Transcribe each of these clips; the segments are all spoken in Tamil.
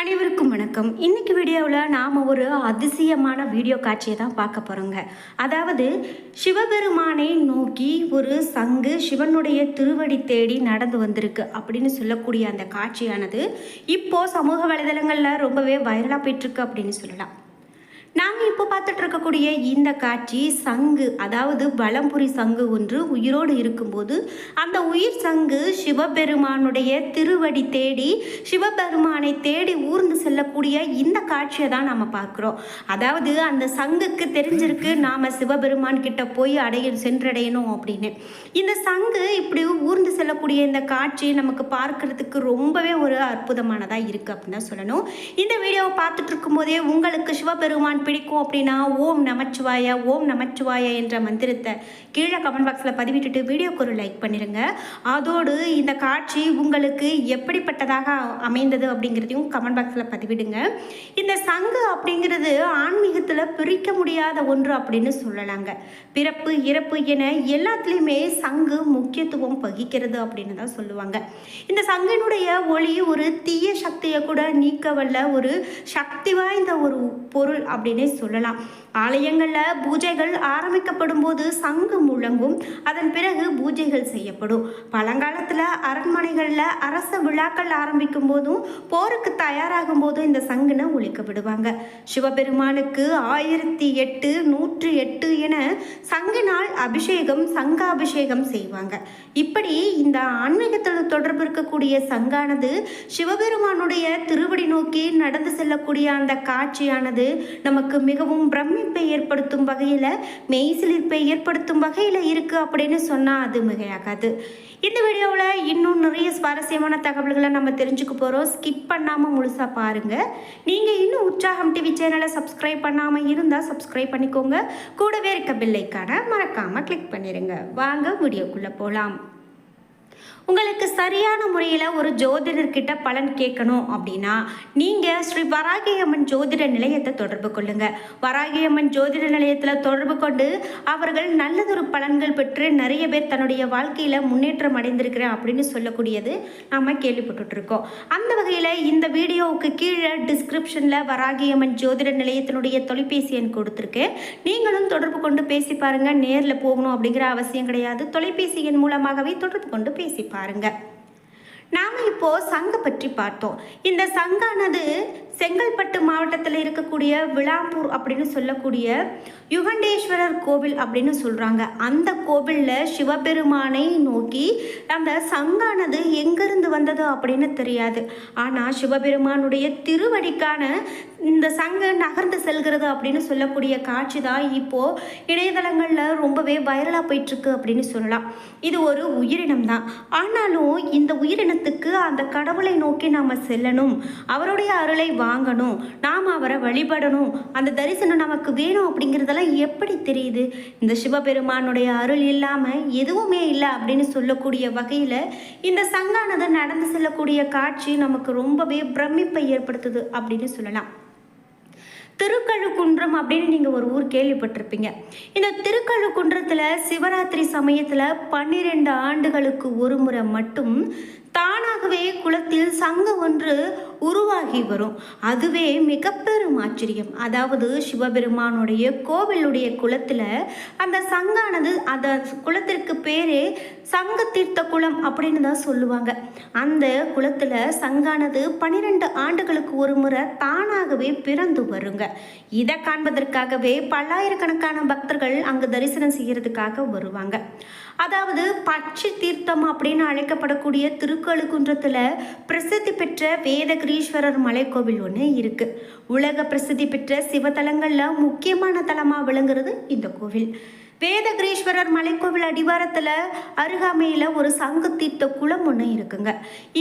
அனைவருக்கும் வணக்கம். இன்னைக்கு வீடியோவில் நாம் ஒரு அதிசயமான வீடியோ காட்சியை தான் பார்க்க போகிறோங்க அதாவது சிவபெருமானை நோக்கி ஒரு சங்கு சிவனுடைய திருவடி தேடி நடந்து வந்திருக்கு அப்படின்னு சொல்லக்கூடிய அந்த காட்சியானது இப்போது சமூக வலைதளங்களில் ரொம்பவே வைரலாக போயிட்டுருக்கு அப்படின்னு சொல்லலாம். நாங்கள் இப்போ பார்த்துட்டு இருக்கக்கூடிய இந்த காட்சி சங்கு அதாவது பலம்புரி சங்கு ஒன்று உயிரோடு இருக்கும்போது அந்த உயிர் சங்கு சிவபெருமானுடைய திருவடி தேடி சிவபெருமானை தேடி ஊர்ந்து செல்லக்கூடிய இந்த காட்சியை தான் நம்ம பார்க்குறோம். அதாவது அந்த சங்குக்கு தெரிஞ்சிருக்கு நாம் சிவபெருமான் கிட்ட போய் அடைய சென்றடையணும் அப்படின்னு. இந்த சங்கு இப்படி ஊர்ந்து செல்லக்கூடிய இந்த காட்சி நமக்கு பார்க்கறதுக்கு ரொம்பவே ஒரு அற்புதமானதாக இருக்குது அப்படின்னு தான் சொல்லணும். இந்த வீடியோவை பார்த்துட்டு இருக்கும்போதே உங்களுக்கு சிவபெருமான் பிடிக்கும் அப்படின்னா ஓம் நமச்சிவாய ஓம் நமச்சிவாய என்ற மந்திரத்தை கீழே கமெண்ட் பாக்ஸில் பதிவிட்டுட்டு வீடியோக்கு ஒரு லைக் பண்ணிடுங்க அதோடு இந்த காட்சி உங்களுக்கு எப்படிப்பட்டதாக அமைந்தது அப்படிங்கிறதையும் கமெண்ட் பாக்ஸில் பதிவிடுங்க. இந்த சங்கு அப்படிங்கிறது ஆன்மீகத்தில் பிரிக்க முடியாத ஒன்று அப்படின்னு சொல்லலாங்க. பிறப்பு இறப்பு என எல்லாத்துலேயுமே சங்கு முக்கியத்துவம் வகிக்கிறது அப்படின்னு தான் சொல்லுவாங்க. இந்த சங்கினுடைய ஒளி ஒரு தீய சக்தியை கூட நீக்க வல்ல ஒரு சக்தி வாய்ந்த ஒரு பொருள் அப்படின்னே சொல்லலாம். ஆலயங்களில் பூஜைகள் ஆரம்பிக்கப்படும் போது சங்கு முழங்கும். அதன் பிறகு பூஜைகள் செய்யப்படும். பழங்காலத்தில் அரண்மனைகளில் அரச விழாக்கள் ஆரம்பிக்கும் போதும் போருக்கு தயாராகும் போதும் இந்த சங்குனை ஒழிக்க விடுவாங்க சிவபெருமானுக்கு ஆயிரத்தி எட்டு நூற்று எட்டு என சங்கினால் அபிஷேகம் சங்காபிஷேகம் செய்வாங்க. இப்படி இந்த ஆன்மீகத்தில் தொடர்பு இருக்கக்கூடிய சங்கானது சிவபெருமானுடைய திருவடி நோக்கி நடந்து செல்லக்கூடிய அந்த காட்சியானது நமக்கு மிகவும் பிரமிப்பை ஏற்படுத்தும் வகையில் மெய்சிலிர்ப்பை ஏற்படுத்தும் வகையில் இருக்குது அப்படின்னு சொன்னால் அது மிகையாகாது. இந்த வீடியோவில் இன்னும் நிறைய சுவாரஸ்யமான தகவல்களை நம்ம தெரிஞ்சுக்க போகிறோம் ஸ்கிப் பண்ணாமல் முழுசாக பாருங்கள் நீங்கள் இன்னும் உற்சாகம் டிவி சேனலை சப்ஸ்கிரைப் பண்ணாமல் இருந்தால் சப்ஸ்கிரைப் பண்ணிக்கோங்க. கூடவே இருக்க பில்லைக்கான மறக்காமல் கிளிக் பண்ணிடுங்க வாங்க வீடியோக்குள்ளே போகலாம் உங்களுக்கு சரியான முறையில் ஒரு ஜோதிடர்கிட்ட பலன் கேட்கணும் அப்படின்னா நீங்கள் ஸ்ரீ வராகியம்மன் ஜோதிட நிலையத்தை தொடர்பு கொள்ளுங்க. வராகியம்மன் ஜோதிட நிலையத்தில் தொடர்பு கொண்டு அவர்கள் நல்லதொரு பலன்கள் பெற்று நிறைய பேர் தன்னுடைய வாழ்க்கையில் முன்னேற்றம் அடைந்திருக்கிறேன் அப்படின்னு சொல்லக்கூடியது நாம் கேள்விப்பட்டுருக்கோம் அந்த வகையில் இந்த வீடியோவுக்கு கீழே டிஸ்கிரிப்ஷனில் வராகியம்மன் ஜோதிட நிலையத்தினுடைய தொலைபேசி எண் கொடுத்துருக்கேன் நீங்களும் தொடர்பு கொண்டு பேசி பாருங்கள் நேரில் போகணும் அப்படிங்கிற அவசியம் கிடையாது. தொலைபேசி எண் மூலமாகவே தொடர்பு கொண்டு பேசி பாருங்க. நாம் இப்போ சங்க பற்றி பார்த்தோம். இந்த சங்கானது செங்கல்பட்டு மாவட்டத்தில் இருக்கக்கூடிய விளாம்பூர் அப்படின்னு சொல்லக்கூடிய யுகண்டேஸ்வரர் கோவில் அப்படின்னு சொல்கிறாங்க அந்த கோவிலில் சிவபெருமானை நோக்கி அந்த சங்கானது எங்கிருந்து வந்தது அப்படின்னு தெரியாது. ஆனால் சிவபெருமானுடைய திருவடிக்கான இந்த சங்கு நகர்ந்து செல்கிறது அப்படின்னு சொல்லக்கூடிய காட்சி தான் இப்போது இணையதளங்களில் ரொம்பவே வைரலாக போயிட்டுருக்கு அப்படின்னு சொல்லலாம். இது ஒரு உயிரினம் தான். ஆனாலும் இந்த உயிரினத்துக்கு அந்த கடவுளை நோக்கி நாம் செல்லணும். அவருடைய அருளை வாங்கணும். நாம் அவரை வழிபடணும். அந்த தரிசனம் நமக்கு வேணும் அப்படிங்கிறதெல்லாம் எப்படி தெரியுது? இந்த சிவபெருமானுடைய அருள் இல்லாமல் எதுவுமே இல்லை அப்படின்னு சொல்லக்கூடிய வகையில் இந்த சங்கானது நடந்து செல்லக்கூடிய காட்சி நமக்கு ரொம்பவே பிரமிப்பை ஏற்படுத்துது அப்படின்னு சொல்லலாம். திருக்கழுக்குன்றம் அப்படின்னு நீங்கள் ஒரு ஊர் கேள்விப்பட்டிருப்பீங்க. இந்த திருக்கழுக்குன்றத்தில் சிவராத்திரி சமயத்தில் பன்னிரெண்டு ஆண்டுகளுக்கு ஒரு முறை மட்டும் தானாகவே குளத்தில் சங்கம் ஒன்று உருவாகி வரும். அதுவே மிக பெரும் ஆச்சரியம். அதாவது சிவபெருமானுடைய கோவிலுடைய குளத்தில் அந்த சங்கானது அந்த குளத்திற்கு பேரே சங்க தீர்த்த குளம் அப்படின்னு தான் சொல்லுவாங்க. அந்த குளத்தில் சங்கானது பன்னிரெண்டு ஆண்டுகளுக்கு ஒரு முறை தானாகவே பிறந்து வருங்க. இதை காண்பதற்காகவே பல்லாயிரக்கணக்கான பக்தர்கள் அங்கு தரிசனம் செய்கிறதுக்காக வருவாங்க. அதாவது பச்சை தீர்த்தம் அப்படின்னு அழைக்கப்படக்கூடிய திருக்கழுக்குன்றத்தில் பிரசித்தி பெற்ற சுந்தரீஸ்வரர் மலைக்கோவில் ஒன்று இருக்குது உலக பிரசித்தி பெற்ற சிவத்தலங்களில் முக்கியமான தலமாக விளங்குறது இந்த கோவில். வேதகிரீஸ்வரர் மலைக்கோவில் அடிவாரத்தில் அருகாமையில் ஒரு சங்கு தீர்த்த குளம் ஒன்று இருக்குங்க.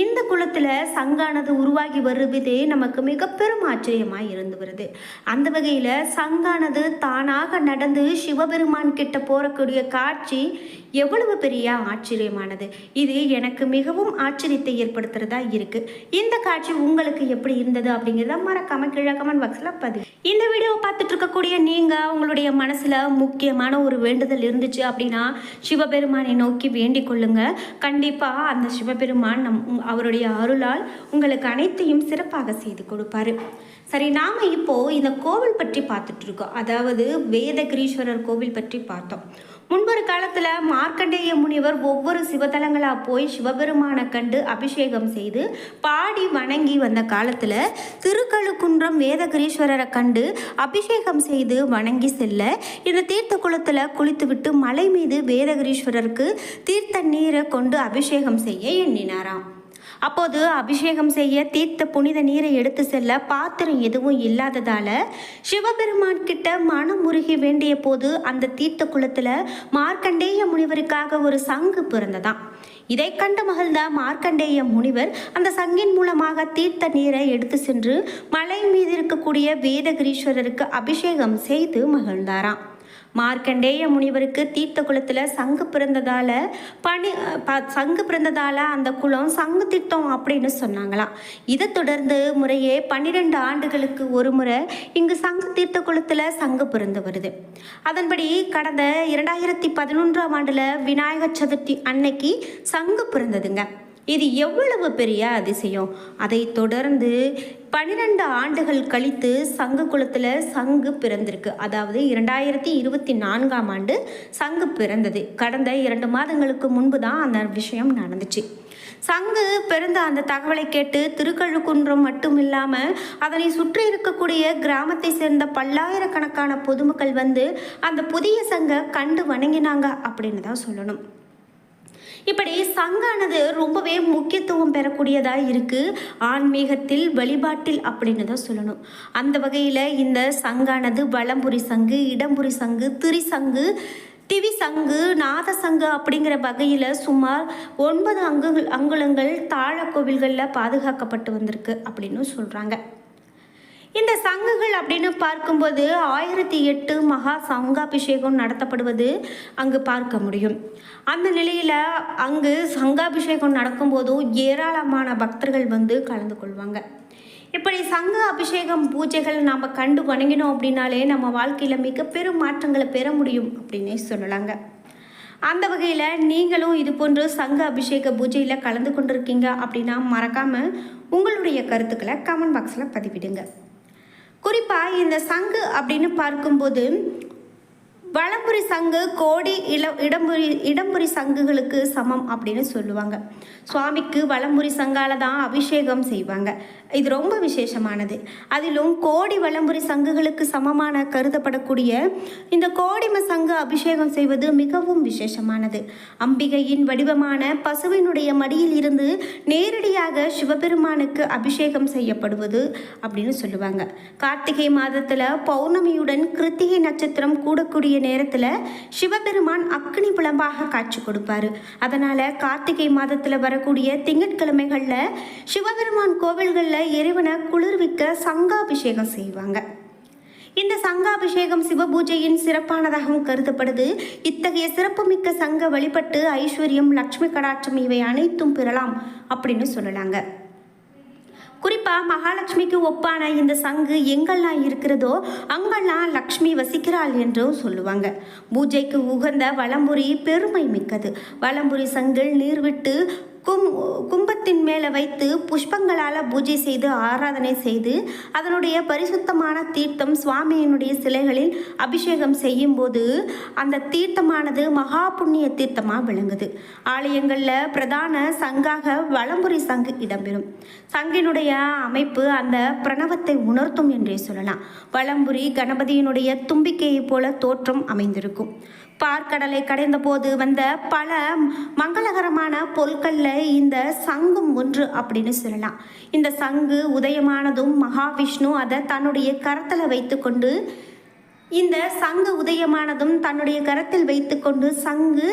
இந்த குளத்தில் சங்கானது உருவாகி வருவதே நமக்கு மிக பெரும் ஆச்சரியமாக இருந்து வருது. அந்த வகையில் சங்கானது தானாக நடந்து சிவபெருமான் கிட்ட போகக்கூடிய காட்சி எவ்வளவு பெரிய ஆச்சரியமானது. இது எனக்கு மிகவும் ஆச்சரியத்தை ஏற்படுத்துறதா இருக்கு. இந்த காட்சி உங்களுக்கு எப்படி இருந்தது அப்படிங்கிறத மறக்காம கீழே கமெண்ட் பாக்ஸில் பதிவு. இந்த வீடியோவை பார்த்துட்டு இருக்கக்கூடிய நீங்கள் உங்களுடைய மனசில் முக்கியமான ஒரு வேண்டுதல் இருந்துச்சு அப்படின்னா சிவபெருமானை நோக்கி வேண்டிக் கொள்ளுங்க. கண்டிப்பாக அந்த சிவபெருமான் நம் உங்- அவருடைய அருளால் உங்களுக்கு அனைத்தையும் சிறப்பாக செய்து கொடுப்பாரு. சரி நாம் இப்போ இந்த கோவில் பற்றி பார்த்துட்டு இருக்கோம். அதாவது வேதகிரீஸ்வரர் கோவில் பற்றி பார்த்தோம். முன்பொரு காலத்தில் மார்க்கண்டேய முனிவர் ஒவ்வொரு சிவத்தலங்களாக போய் சிவபெருமானை கண்டு அபிஷேகம் செய்து பாடி வணங்கி வந்த காலத்தில் திருக்கழுக்குன்றம் வேதகிரீஸ்வரரை கண்டு அபிஷேகம் செய்து வணங்கி செல்ல இந்த தீர்த்த குளத்தில் குளித்துவிட்டு மலை மீது வேதகிரீஸ்வரருக்கு தீர்த்த நீரை கொண்டு அபிஷேகம் செய்ய எண்ணினாராம். அப்போது அபிஷேகம் செய்ய தீர்த்த புனித நீரை எடுத்து செல்ல பாத்திரம் எதுவும் இல்லாததால சிவபெருமான் கிட்ட மனம் உருகி வேண்டிய போது அந்த தீர்த்த குளத்துல மார்க்கண்டேய முனிவருக்காக ஒரு சங்கு பிறந்ததாம். இதை கண்டு மகிழ்ந்த மார்க்கண்டேய முனிவர் அந்த சங்கின் மூலமாக தீர்த்த நீரை எடுத்து சென்று மலை மீது இருக்கக்கூடிய வேதகிரீஸ்வரருக்கு அபிஷேகம் செய்து மகிழ்ந்தாராம். மார்க்கண்டேய முனிவருக்கு தீர்த்த குளத்தில் சங்கு பிறந்ததால் பனி ப- சங்கு பிறந்ததால் அந்த குளம் சங்கு தீர்த்தம் அப்படின்னு சொன்னாங்களாம். இதை தொடர்ந்து முறையே பன்னிரெண்டு ஆண்டுகளுக்கு ஒரு முறை இங்கு சங்கு தீர்த்த குளத்தில் சங்கு பிறந்து வருது. அதன்படி கடந்த இரண்டாயிரத்தி பதினொன்றாம் ஆண்டில் விநாயகர் சதுர்த்தி அன்னைக்கு சங்கு பிறந்ததுங்க. இது எவ்வளவு பெரிய அதிசயம்? அதை தொடர்ந்து பன்னிரெண்டு ஆண்டுகள் கழித்து சங்கு குளத்தில் சங்கு பிறந்திருக்கு. அதாவது இரண்டாயிரத்தி இருபத்தி நான்காம் ஆண்டு சங்கு பிறந்தது. கடந்த இரண்டு மாதங்களுக்கு முன்பு தான் அந்த விஷயம் நடந்துச்சு. சங்கு பிறந்த அந்த தகவலை கேட்டு திருக்கழுக்குன்றம் மட்டும் இல்லாமல் அதனை சுற்றி இருக்கக்கூடிய கிராமத்தை சேர்ந்த பல்லாயிரக்கணக்கான பொதுமக்கள் வந்து அந்த புதிய சங்கை கண்டு வணங்கினாங்க அப்படின்னு தான் சொல்லணும். இப்படி சங்கானது ரொம்பவே முக்கியத்துவம் பெறக்கூடியதாக இருக்குது ஆன்மீகத்தில் வழிபாட்டில் அப்படின்னு தான் சொல்லணும். அந்த வகையில் இந்த சங்கானது வளம்புரி சங்கு இடம்புரி சங்கு திரிசங்கு திவி சங்கு நாத சங்கு அப்படிங்கிற வகையில் சுமார் ஒன்பது அங்குகள் அங்குலங்கள் தாழ கோவில்களில் பாதுகாக்கப்பட்டு வந்திருக்கு அப்படின்னு சொல்கிறாங்க இந்த சங்குகள் அப்படின்னு பார்க்கும்போது ஆயிரத்தி எட்டு மகா சங்காபிஷேகம் நடத்தப்படுவது அங்கு பார்க்க முடியும். அந்த நிலையில் அங்கு சங்காபிஷேகம் நடக்கும்போதும் ஏராளமான பக்தர்கள் வந்து கலந்து கொள்வாங்க. இப்படி சங்க அபிஷேகம் பூஜைகள் நாம் கண்டு வணங்கினோம் அப்படின்னாலே நம்ம வாழ்க்கையில் மிக பெரும் மாற்றங்களை பெற முடியும் அப்படின்னே சொல்லலாங்க. அந்த வகையில் நீங்களும் இது போன்று சங்க அபிஷேக பூஜையில் கலந்து கொண்டிருக்கீங்க அப்படின்னா மறக்காமல் உங்களுடைய கருத்துக்களை கமெண்ட் பாக்ஸில் பதிவிடுங்க. குறிப்பாக இந்த சங்கு அப்படின்னு பார்க்கும்போது வலம்புரி சங்கு கோடி இள இடம்புரி இடம்புரி சங்குகளுக்கு சமம் அப்படின்னு சொல்லுவாங்க. சுவாமிக்கு வலம்புரி சங்கால தான் அபிஷேகம் செய்வாங்க. இது ரொம்ப விசேஷமானது. அதிலும் கோடி வலம்புரி சங்குகளுக்கு சமமான கருதப்படக்கூடிய இந்த கோடிம சங்கு அபிஷேகம் செய்வது மிகவும் விசேஷமானது. அம்பிகையின் வடிவமான பசுவினுடைய மடியில் இருந்து நேரடியாக சிவபெருமானுக்கு அபிஷேகம் செய்யப்படுவது அப்படின்னு சொல்லுவாங்க. கார்த்திகை மாதத்தில் பௌர்ணமியுடன் கிருத்திகை நட்சத்திரம் கூடக்கூடிய நேரத்தில் சிவபெருமான் அக்னி புலம்பாக காட்சி கொடுப்பாரு. அதனால் கார்த்திகை மாதத்தில் வரக்கூடிய திங்கட்கிழமைகளில் சிவபெருமான் கோவில்களில் இறைவனை குளிர்விக்க சங்காபிஷேகம் செய்வாங்க. இந்த சங்காபிஷேகம் சிவபூஜையின் சிறப்பானதாகவும் கருதப்படுது. இத்தகைய சிறப்புமிக்க சங்க வழிபட்டு ஐஸ்வர்யம் லட்சுமி கடாட்சம் இவை அனைத்தும் பெறலாம் அப்படின்னு சொல்லலாங்க. குறிப்பாக மகாலட்சுமிக்கு ஒப்பான இந்த சங்கு எங்கெல்லாம் இருக்கிறதோ அங்கெல்லாம் லக்ஷ்மி வசிக்கிறாள் என்றும் சொல்லுவாங்க. பூஜைக்கு உகந்த வளம்புரி பெருமை மிக்கது. வளம்புரி சங்கில் நீர் விட்டு கும் கும்பத்தின் மேலே வைத்து புஷ்பங்களால் பூஜை செய்து ஆராதனை செய்து அதனுடைய பரிசுத்தமான தீர்த்தம் சுவாமியினுடைய சிலைகளில் அபிஷேகம் செய்யும்போது அந்த தீர்த்தமானது மகா புண்ணிய தீர்த்தமாக விளங்குது. ஆலயங்களில் பிரதான சங்காக வளம்புரி சங்கு இடம்பெறும். சங்கினுடைய அமைப்பு அந்த பிரணவத்தை உணர்த்தும் என்றே சொல்லலாம். வளம்புரி கணபதியினுடைய தும்பிக்கையைப் போல தோற்றம் அமைந்திருக்கும். பார்க்கடலை கடைந்தபோது வந்த பல மங்களகரமான பொருட்களில் இந்த சங்கும் ஒன்று அப்படின்னு சொல்லலாம். இந்த சங்கு உதயமானதும் மகாவிஷ்ணு அதை தன்னுடைய கரத்தில் வைத்துக்கொண்டு இந்த சங்கு உதயமானதும் தன்னுடைய கரத்தில் வைத்துக்கொண்டு சங்கு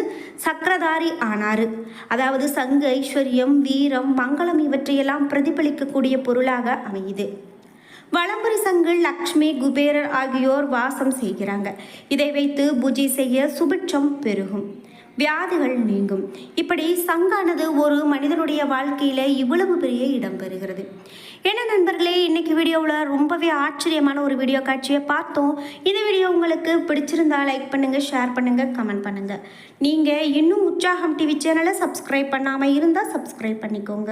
சக்கரதாரி ஆனார். அதாவது சங்கு ஐஸ்வர்யம் வீரம் மங்களம் இவற்றையெல்லாம் பிரதிபலிக்கக்கூடிய பொருளாக அமையுது. வலம்புரி சங்கு லக்ஷ்மி குபேரர் ஆகியோர் வாசம் செய்கிறாங்க. இதை வைத்து பூஜை செய்ய சுபிட்சம் பெருகும். வியாதிகள் நீங்கும். இப்படி சங்கானது ஒரு மனிதனுடைய வாழ்க்கையில் இவ்வளவு பெரிய இடம் பெறுகிறது. என்ன நண்பர்களே இன்னைக்கு வீடியோவில் ரொம்பவே ஆச்சரியமான ஒரு வீடியோ காட்சியை பார்த்தோம். இந்த வீடியோ உங்களுக்கு பிடிச்சிருந்தா லைக் பண்ணுங்கள் ஷேர் பண்ணுங்கள் கமெண்ட் பண்ணுங்கள் நீங்கள் இன்னும் உற்சாகம் டிவி சேனலை சப்ஸ்கிரைப் பண்ணாமல் இருந்தால் சப்ஸ்கிரைப் பண்ணிக்கோங்க.